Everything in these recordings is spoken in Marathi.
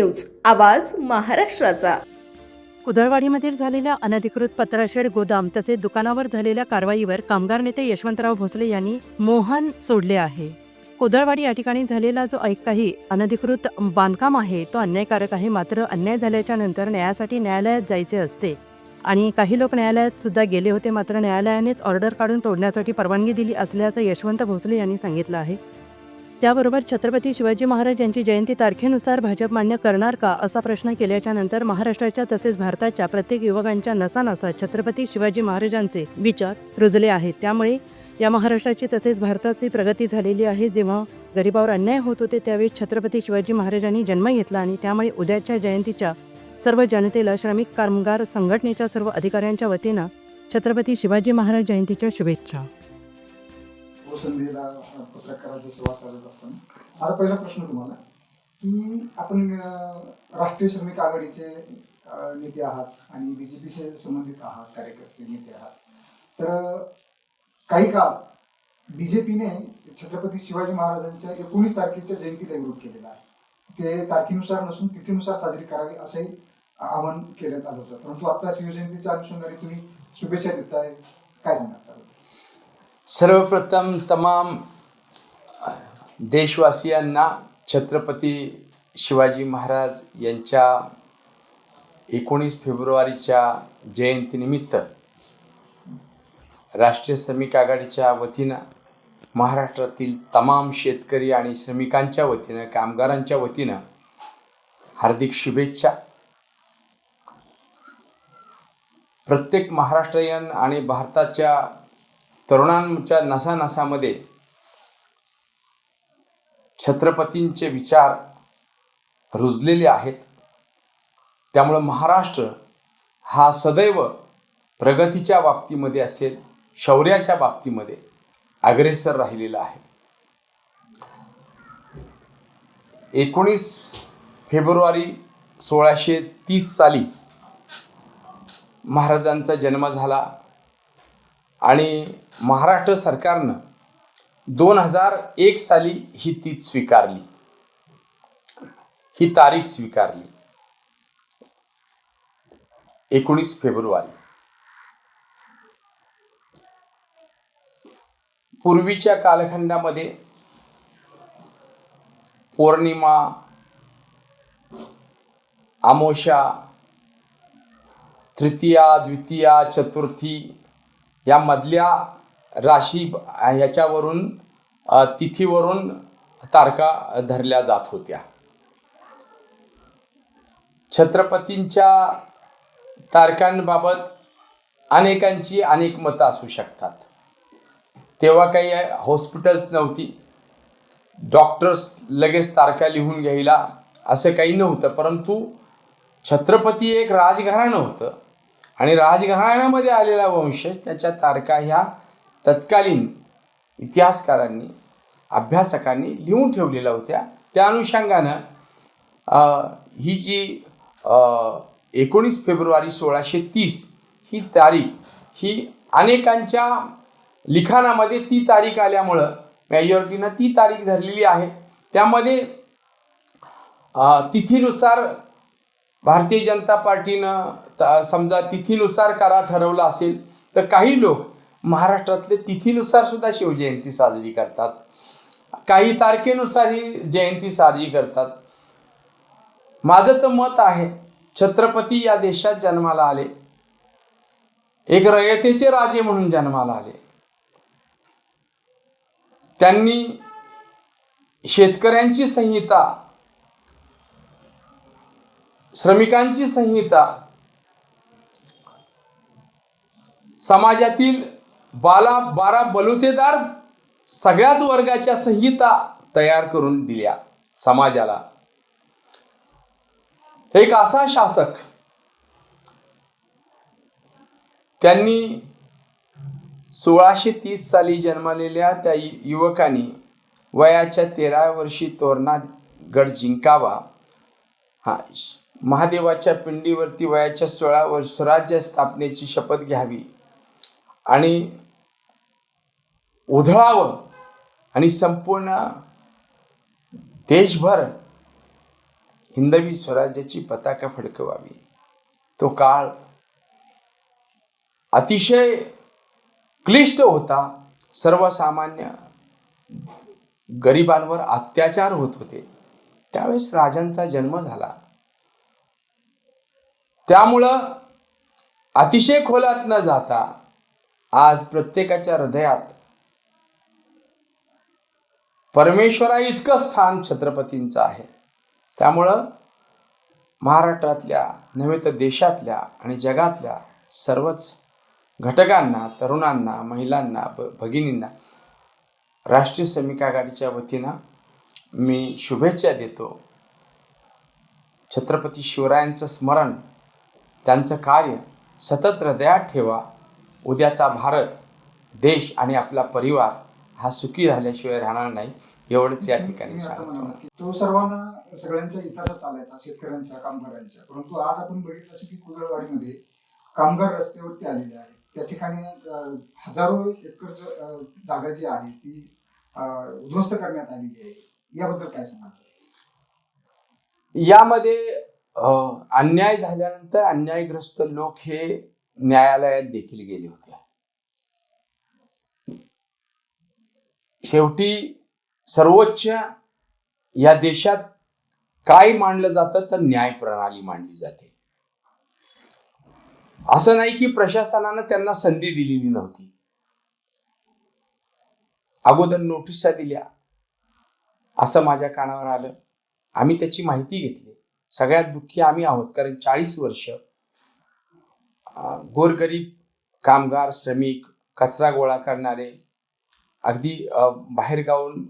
न्यूज आवाज महाराष्ट्राचा. कुदळवाडीमध्ये झालेल्या अनधिकृत पत्राशेड गोदाम तसेच दुकानावर झालेल्या कारवाईवर कामगार नेते यशवंतराव भोसले यांनी मोहन सोडले आहे. कुदळवाडी या ठिकाणी झालेला जो एक काही अनधिकृत बांधकाम आहे तो अन्यायकारक आहे. मात्र अन्याय झाल्याच्यानंतर न्यायासाठी न्यायालयात जायचे असते. आणि काही लोक न्यायालयात सुद्धा गेले होते. मात्र न्यायालयानेच ऑर्डर काढून तोडण्यासाठी परवानगी दिली असल्याचं यशवंत भोसले यांनी सांगितलं आहे. त्याबरोबर छत्रपती शिवाजी महाराज यांची जयंती तारखेनुसार भाजप मान्य करणार का असा प्रश्न केल्याच्यानंतर महाराष्ट्राच्या तसेच भारताच्या प्रत्येक युवकांच्या नसानसा छत्रपती शिवाजी महाराजांचे विचार रुजले आहेत. त्यामुळे या महाराष्ट्राची तसेच भारताची प्रगती झालेली आहे. जेव्हा गरिबावर अन्याय होत होते त्यावेळी छत्रपती शिवाजी महाराजांनी जन्म घेतला आणि त्यामुळे उद्याच्या जयंतीच्या सर्व जनतेला श्रमिक कामगार संघटनेच्या सर्व अधिकाऱ्यांच्या वतीनं छत्रपती शिवाजी महाराज जयंतीच्या शुभेच्छा. संधीला पत्रकाराची सेवा साधत असताना माझा पहिला प्रश्न तुम्हाला की आपण राष्ट्रीय श्रमिक आघाडीचे नेते आहात आणि बी जे पीशी संबंधित आहात कार्यकर्ते नेते आहात. तर काही काळ बी जे पीने छत्रपती शिवाजी महाराजांच्या एकोणीस तारखेच्या जयंतीला विरोध केलेला आहे. ते तारखेनुसार नसून तिथीनुसार साजरी करावी असंही आवाहन करण्यात आलं होतं. परंतु आता शिवजयंतीच्या अनुषंगाने तुम्ही शुभेच्छा देताय. काय सांगणार त्याबद्दल? सर्वप्रथम तमाम देशवासियांना छत्रपती शिवाजी महाराज यांच्या एकोणीस फेब्रुवारीच्या जयंतीनिमित्त राष्ट्रीय श्रमिक आघाडीच्या वतीनं महाराष्ट्रातील तमाम शेतकरी आणि श्रमिकांच्या वतीनं कामगारांच्या वतीनं हार्दिक शुभेच्छा. प्रत्येक महाराष्ट्रीयन आणि भारताच्या तरुणांच्या नसानसामध्ये छत्रपतींचे विचार रुजलेले आहेत. त्यामुळं महाराष्ट्र हा सदैव प्रगतीच्या बाबतीमध्ये असेल शौर्याच्या बाबतीमध्ये अग्रेसर राहिलेला आहे. एकोणीस फेब्रुवारी सोळाशे तीस साली महाराजांचा जन्म झाला. आणि महाराष्ट्र सरकारनं दोन हजार एक साली ही तीच स्वीकारली. ही तारीख स्वीकारली. एकोणीस फेब्रुवारी. पूर्वीच्या कालखंडामध्ये पौर्णिमा आमोशा तृतीया द्वितीया चतुर्थी या मधल्या राशी ह्याच्यावरून तिथीवरून तारका धरल्या जात होत्या. छत्रपतींच्या तारकांबाबत अनेकांची अनेक मतं असू शकतात. तेव्हा काही हॉस्पिटल्स नव्हती. डॉक्टर्स लगेच तारखा लिहून घ्यायला असं काही नव्हतं. परंतु छत्रपती एक राजघराणं होतं. आणि राजघराण्यामध्ये आलेला वंशज त्याच्या तारखा ह्या तत्कालीन इतिहासकारांनी अभ्यासकांनी लिहून ठेवलेल्या होत्या. त्या अनुषंगानं ही जी एकोणीस फेब्रुवारी सोळाशे तीस ही तारीख ही अनेकांच्या लिखाणामध्ये ती तारीख आल्यामुळं मेजॉरिटीनं ती तारीख धरलेली आहे. त्यामध्ये तिथीनुसार भारतीय जनता पार्टीनं समजा तिथीनुसार करा ठरवलं असेल तर काही लोक महाराष्ट्रातले तिथीनुसार सुद्धा शिवजयंती साजरी करतात. काही तारखेनुसार ही जयंती साजरी करतात. माझं तर मत आहे छत्रपती या देशात जन्माला आले. एक रयतेचे राजे म्हणून जन्माला आले. त्यांनी शेतकऱ्यांची संहिता श्रमिकांची संहिता. समाजातील बाला बारा बलुतेदार सगळ्याच वर्गाच्या संहिता तयार करून दिल्या समाजाला. एक असा शासक त्यांनी सोळाशे तीस साली जन्मलेल्या त्या युवकाने युवकांनी वयाच्या तेरा वर्षी तोरणा गड जिंकावा हा महादेवाच्या पिंडीवरती वयाच्या सोळा वर्ष स्वराज्य स्थापनेची शपथ घ्यावी. आणि उधळावं. आणि संपूर्ण देशभर हिंदवी स्वराज्याची पताका फडकवावी. तो काळ अतिशय क्लिष्ट होता. सर्वसामान्य गरिबांवर अत्याचार होत होते. त्यावेळेस राजांचा जन्म झाला. त्यामुळं अतिशय खोलात न जाता आज प्रत्येकाच्या हृदयात परमेश्वरा इतकं स्थान छत्रपतींचं आहे. त्यामुळं महाराष्ट्रातल्या नव्हे तर देशातल्या आणि जगातल्या सर्वच घटकांना तरुणांना महिलांना ब भगिनींना राष्ट्रीय श्रमिक आघाडीच्या वतीनं मी शुभेच्छा देतो. छत्रपती शिवरायांचं स्मरण त्यांचं कार्य सतत हृदयात ठेवा. उद्याचा भारत देश आणि आपला परिवार हा सुखी झाल्याशिवाय राहणार नाही एवढंच या ठिकाणी सांगतो. तो सर्वांना सगळ्यांच्या हिताचा चालायचा शेतकऱ्यांच्या कामगारांच्या परंतु आज आपण बघितलं असेल की कुदळवाडीमध्ये कामगार रस्त्यावरती आलेले आहेत. त्या ठिकाणी हजारो एकर जागा जी आहे ती उद्ध्वस्त करण्यात आलेली आहे. याबद्दल काय सांगाल? यामध्ये अन्याय झाल्यानंतर अन्यायग्रस्त लोक हे न्यायालयात देखील गेले होते. शेवटी सर्वोच्च या देशात काय मांडलं जातं? तर न्याय प्रणाली मांडली जाते. असं नाही की प्रशासनानं त्यांना संधी दिलेली नव्हती. अगोदर नोटिसा दिल्या. असं माझ्या कानावर आलं. आम्ही त्याची माहिती घेतली. सगळ्यात दुःखी आम्ही आहोत. कारण चाळीस वर्ष गोरगरीब कामगार श्रमिक कचरा गोळा करणारे अगदी बाहेरगावून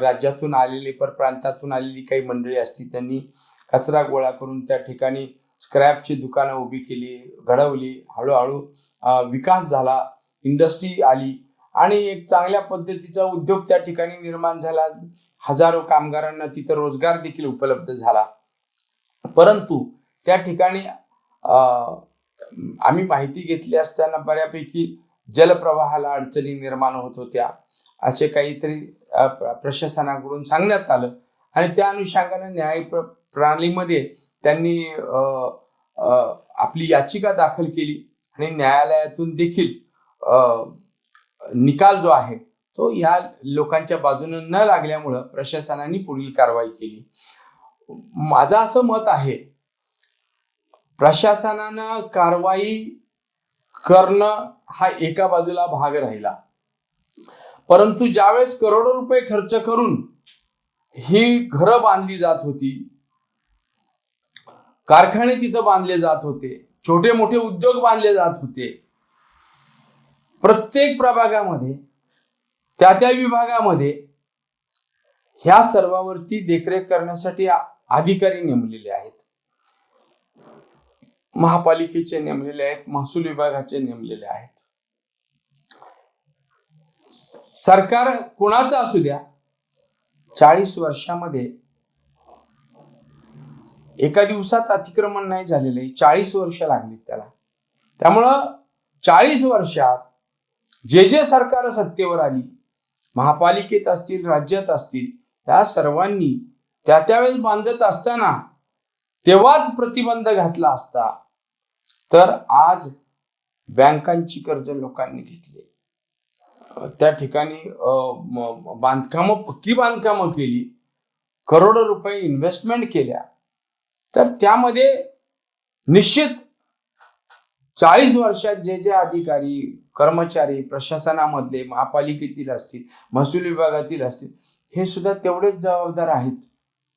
राज्यातून आलेले परप्रांतातून आलेली काही मंडळी असती त्यांनी कचरा गोळा करून त्या ठिकाणी स्क्रॅपची दुकानं उभी केली घडवली. हळूहळू विकास झाला इंडस्ट्री आली आणि एक चांगल्या पद्धतीचा उद्योग त्या ठिकाणी निर्माण झाला. हजारो कामगारांना तिथं रोजगार देखील उपलब्ध झाला. परंतु त्या ठिकाणी आम्ही माहिती घेतली असताना बऱ्यापैकी जलप्रवाहाला अडचणी निर्माण होत होत्या. असे काहीतरी प्रशासनाकडून सांगण्यात आलं आणि त्या अनुषंगाने न्याय प्र प्रणालीमध्ये त्यांनी आपली याचिका दाखल केली आणि न्यायालयातून देखील निकाल जो आहे तो ह्या लोकांच्या बाजूनं न लागल्यामुळं प्रशासनाने पुढील कारवाई केली. माझं असं मत आहे प्रशासनानं कारवाई करणं हा एका बाजूला भाग राहिला. परंतु ज्यावेळेस करोडो रुपये खर्च करून ही घरं बांधली जात होती कारखाने तिथं बांधले जात होते छोटे मोठे उद्योग बांधले जात होते प्रत्येक प्रभागामध्ये त्या त्या विभागामध्ये ह्या सर्वावरती देखरेख करण्यासाठी अधिकारी नेमलेले आहेत. महापालिकेचे नेमलेले आहेत महसूल विभागाचे नेमलेले आहेत. सरकार कुणाचं असू द्या चाळीस वर्षामध्ये एका दिवसात अतिक्रमण नाही झालेलं आहे चाळीस वर्ष लागली त्याला. त्यामुळं चाळीस वर्षात जे जे सरकार सत्तेवर आली महापालिकेत असतील राज्यात असतील या सर्वांनी त्या त्यावेळेस बांधत असताना तेव्हाच प्रतिबंध घातला असता. तर आज बँकांची कर्ज लोकांनी घेतली. त्या ठिकाणी बांधकामं पक्की बांधकामं केली. करोडो रुपये इन्व्हेस्टमेंट केल्या. तर त्यामध्ये निश्चित चाळीस वर्षात जे जे अधिकारी कर्मचारी प्रशासनामधले महापालिकेतील असतील महसूल विभागातील असतील हे सुद्धा तेवढेच जबाबदार आहेत.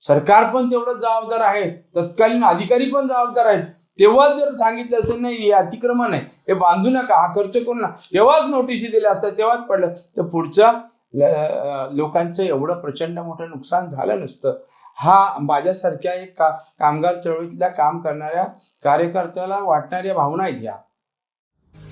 सरकार पण तेवढंच जबाबदार आहे. तत्कालीन अधिकारी पण जबाबदार आहेत. तेव्हा जर सांगितलं असतं नाही हे अतिक्रमण आहे. हे बांधू नका. हा खर्च करू ना तेव्हाच नोटिसी दिल्या असतात. तेव्हाच पडलं. तर पुढचं लोकांचं एवढं प्रचंड मोठं नुकसान झालं नसतं. हा माझ्यासारख्या एक का कामगार चळवळीतल्या काम करणाऱ्या कार्यकर्त्याला वाटणाऱ्या भावना आहेत ह्या.